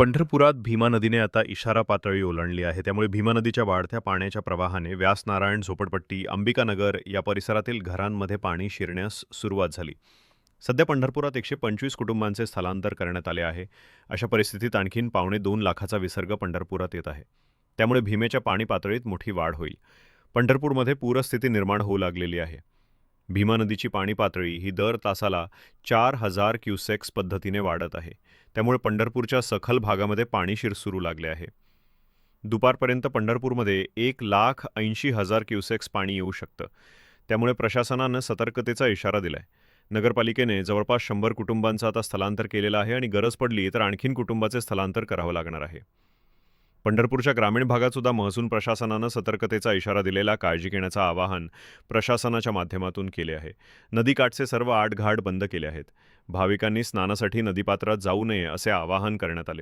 पंढरपुरात भीमा नदीने आता इशारा पातळी ओलांडली आहे. त्यामुळे भीमा नदीच्या वाढत्या पाण्याच्या प्रवाहाने व्यासनारायण झोपडपट्टी अंबिकानगर या परिसरातील घरांमध्ये पाणी शिरण्यास सुरुवात झाली. सध्या पंढरपुरात एकशे पंचवीस कुटुंबांचे स्थलांतर करण्यात आले आहे. अशा परिस्थितीत आणखीन पावणे दोन लाखाचा विसर्ग पंढरपुरात येत आहे. त्यामुळे भीमेच्या पाणी पातळीत मोठी वाढ होईल. पंढरपूरमध्ये पूरस्थिती निर्माण होऊ लागलेली आहे. भीमा नदीची पाणी पातळी ही दर तासाला चार हजार क्युसेक्स पद्धतीने वाढत आहे. त्यामुळे पंढरपूरच्या सखल भागामध्ये पाणी शिरसुरू लागले आहे. दुपारपर्यंत पंढरपूरमध्ये एक लाख ऐंशी हजार क्युसेक्स पाणी येऊ शकतं. त्यामुळे प्रशासनानं सतर्कतेचा इशारा दिलाय. नगरपालिकेने जवळपास शंभर कुटुंबांचं आता स्थलांतर केलेलं आहे आणि गरज पडली तर आणखीन कुटुंबाचे स्थलांतर करावं लागणार आहे. पंढरपूरच्या ग्रामीण भागात सुद्धा महसूल प्रशासनानं सतर्कतेचा इशारा दिलेला काळजी घेण्याचं आवाहन प्रशासनाच्या माध्यमातून केले आहे. नदीकाठचे सर्व आटघाट बंद केले आहेत. भाविकांनी स्नानासाठी नदीपात्रात जाऊ नये असे आवाहन करण्यात आले.